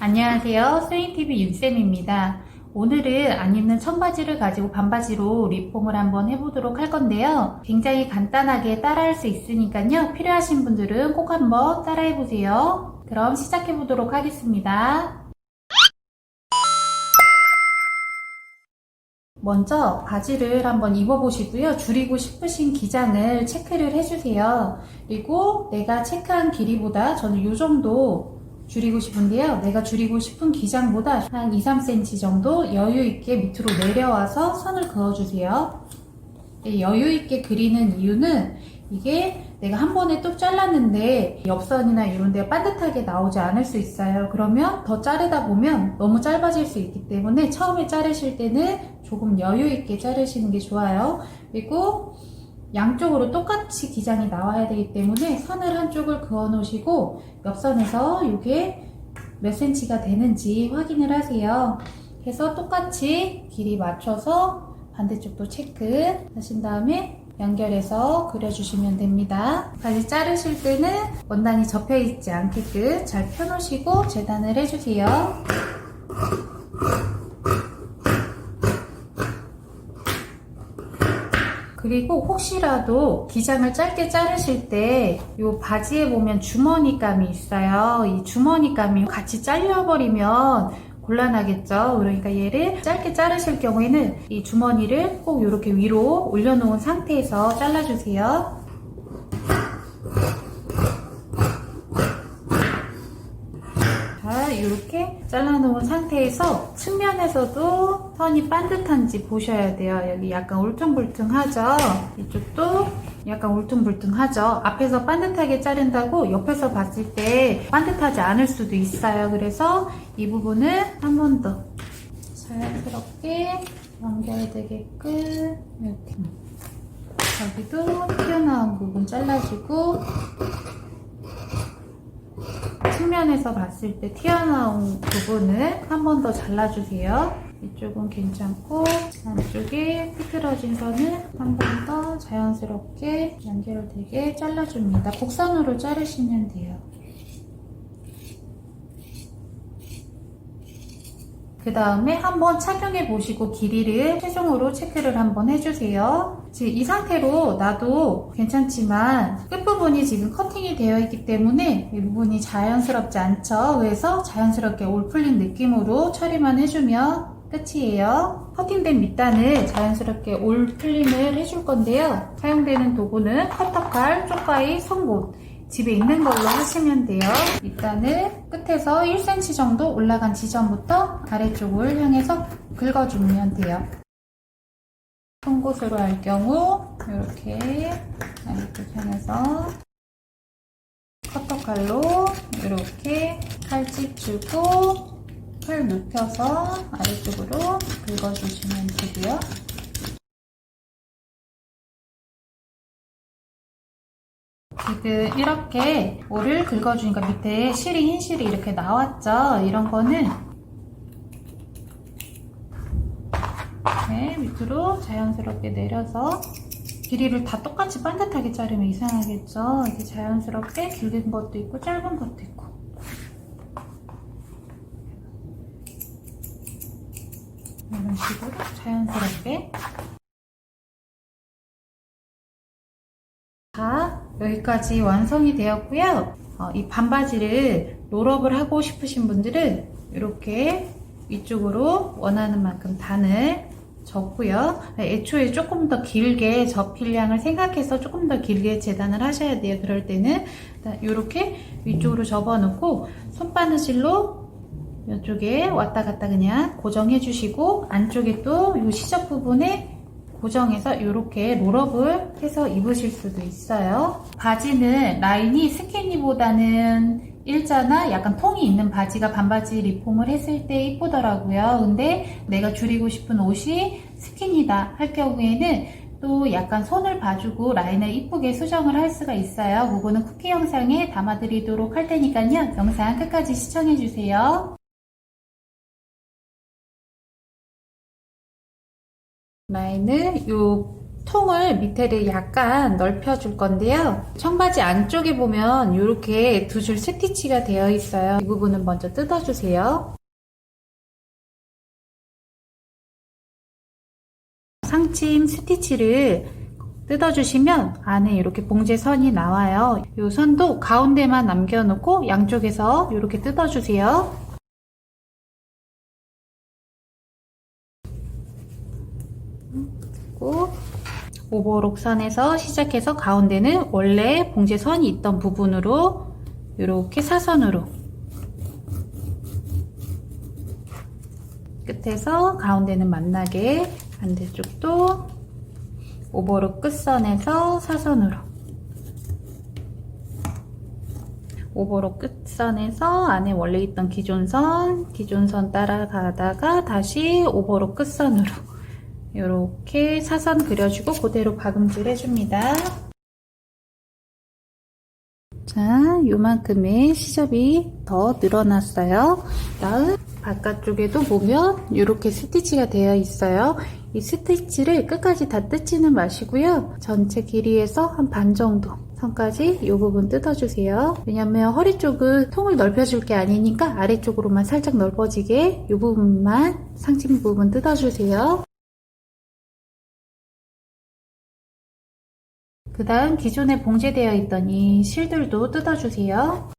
안녕하세요. 스윙TV 윤쌤입니다. 오늘은 안 입는 청바지를 가지고 반바지로 리폼을 한번 해보도록 할 건데요. 굉장히 간단하게 따라할 수 있으니까요. 필요하신 분들은 꼭 한번 따라해보세요. 그럼 시작해보도록 하겠습니다. 먼저 바지를 한번 입어보시고요. 줄이고 싶으신 기장을 체크를 해주세요. 그리고 내가 체크한 길이보다 저는 이 정도 줄이고 싶은데요. 내가 줄이고 싶은 기장보다 한 2, 3cm 정도 여유 있게 밑으로 내려와서 선을 그어주세요. 여유 있게 그리는 이유는 이게 내가 한 번에 뚝 잘랐는데 옆선이나 이런 데가 반듯하게 나오지 않을 수 있어요. 그러면 더 자르다 보면 너무 짧아질 수 있기 때문에 처음에 자르실 때는 조금 여유 있게 자르시는 게 좋아요. 그리고 양쪽으로 똑같이 기장이 나와야 되기 때문에 선을 한쪽을 그어 놓으시고 옆선에서 이게 몇 cm가 되는지 확인을 하세요. 해서 똑같이 길이 맞춰서 반대쪽도 체크 하신 다음에 연결해서 그려주시면 됩니다. 다시 자르실 때는 원단이 접혀 있지 않게끔 잘 펴놓으시고 재단을 해주세요. 그리고 혹시라도 기장을 짧게 자르실 때 이 바지에 보면 주머니감이 있어요. 이 주머니감이 같이 잘려버리면 곤란하겠죠. 그러니까 얘를 짧게 자르실 경우에는 이 주머니를 꼭 이렇게 위로 올려놓은 상태에서 잘라주세요. 자, 이렇게 잘라놓은 상태에서 측면에서도 선이 반듯한지 보셔야 돼요. 여기 약간 울퉁불퉁하죠? 이쪽도 약간 울퉁불퉁하죠? 앞에서 반듯하게 자른다고 옆에서 봤을 때 반듯하지 않을 수도 있어요. 그래서 이 부분을 한 번 더 자연스럽게 연결되게끔 이렇게 여기도 튀어나온 부분 잘라주고 측면에서 봤을 때 튀어나온 부분을 한 번 더 잘라주세요. 이쪽은 괜찮고 안쪽에 삐뚤어진 선을 한 번 더 자연스럽게 연결되게 잘라줍니다. 곡선으로 자르시면 돼요. 그 다음에 한번 착용해 보시고 길이를 최종으로 체크를 한번 해주세요. 이 상태로 놔도 괜찮지만 끝부분이 지금 커팅이 되어 있기 때문에 이 부분이 자연스럽지 않죠. 그래서 자연스럽게 올 풀린 느낌으로 처리만 해주면 끝이에요. 커팅된 밑단을 자연스럽게 올 풀림을 해줄 건데요. 사용되는 도구는 커터칼, 쪽가위, 송곳 집에 있는 걸로 하시면 돼요. 밑단을 끝에서 1cm 정도 올라간 지점부터 아래쪽을 향해서 긁어주면 돼요. 송곳으로 할 경우 이렇게 아래쪽 향해서 커터칼로 이렇게 칼집 주고 칼 눕혀서 아래쪽으로 긁어주시면 되고요. 지금 이렇게 오를 긁어주니까 밑에 실이 흰 실이 이렇게 나왔죠? 이런 거는 네, 밑으로 자연스럽게 내려서 길이를 다 똑같이 반듯하게 자르면 이상하겠죠? 이렇게 자연스럽게 길은 것도 있고 짧은 것도 있고 이런 식으로 자연스럽게 자, 여기까지 완성이 되었고요. 어, 이 반바지를 롤업을 하고 싶으신 분들은 이렇게 위쪽으로 원하는 만큼 단을 접고요. 애초에 조금 더 길게 접힐량을 생각해서 조금 더 길게 재단을 하셔야 돼요. 그럴 때는 이렇게 위쪽으로 접어놓고 손바느질로 이쪽에 왔다 갔다 그냥 고정해 주시고 안쪽에 또 이 시접 부분에 고정해서 이렇게 롤업을 해서 입으실 수도 있어요. 바지는 라인이 스키니보다는 일자나 약간 통이 있는 바지가 반바지 리폼을 했을 때 이쁘더라고요. 근데 내가 줄이고 싶은 옷이 스키니다 할 경우에는 또 약간 손을 봐주고 라인을 이쁘게 수정을 할 수가 있어요. 그거는 쿠키 영상에 담아드리도록 할 테니까요. 영상 끝까지 시청해주세요. 라인을 요 통을 밑에를 약간 넓혀 줄 건데요. 청바지 안쪽에 보면 이렇게 두 줄 스티치가 되어 있어요. 이 부분은 먼저 뜯어주세요. 상침 스티치를 뜯어주시면 안에 이렇게 봉제선이 나와요. 이 선도 가운데만 남겨놓고 양쪽에서 이렇게 뜯어주세요. 그리고 오버록 선에서 시작해서 가운데는 원래 봉제선이 있던 부분으로 이렇게 사선으로 끝에서 가운데는 만나게 반대쪽도 오버록 끝선에서 사선으로. 오버록 끝선에서 안에 원래 있던 기존선 기존선 따라가다가 다시 오버록 끝선으로 이렇게 사선 그려주고 그대로 박음질 해줍니다. 자, 요만큼의 시접이 더 늘어났어요. 다음 바깥쪽에도 보면 이렇게 스티치가 되어 있어요. 이 스티치를 끝까지 다 뜯지는 마시고요. 전체 길이에서 한 반 정도 선까지 이 부분 뜯어주세요. 왜냐면 허리 쪽은 통을 넓혀줄 게 아니니까 아래쪽으로만 살짝 넓어지게 이 부분만 상징 부분 뜯어주세요. 그 다음 기존에 봉제되어 있던 이 실들도 뜯어주세요.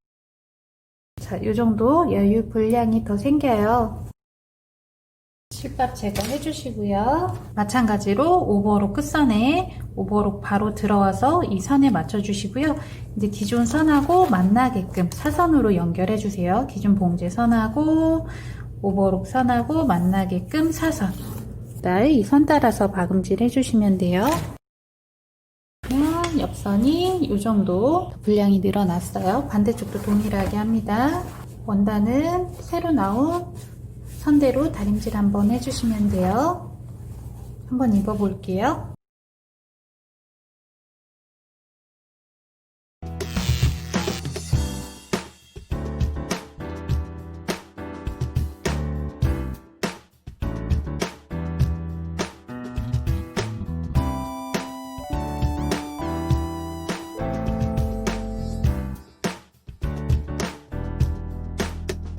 자, 이 정도 여유 분량이 더 생겨요. 실밥 제거해 주시고요. 마찬가지로 오버록 끝선에 오버록 바로 들어와서 이 선에 맞춰 주시고요. 이제 기존 선하고 만나게끔 사선으로 연결해 주세요. 기존 봉제 선하고 오버록 선하고 만나게끔 사선. 그다음 이선 따라서 박음질 해 주시면 돼요. 옆선이 이 정도 분량이 늘어났어요. 반대쪽도 동일하게 합니다. 원단은 새로 나온 선대로 다림질 한번 해주시면 돼요. 한번 입어볼게요.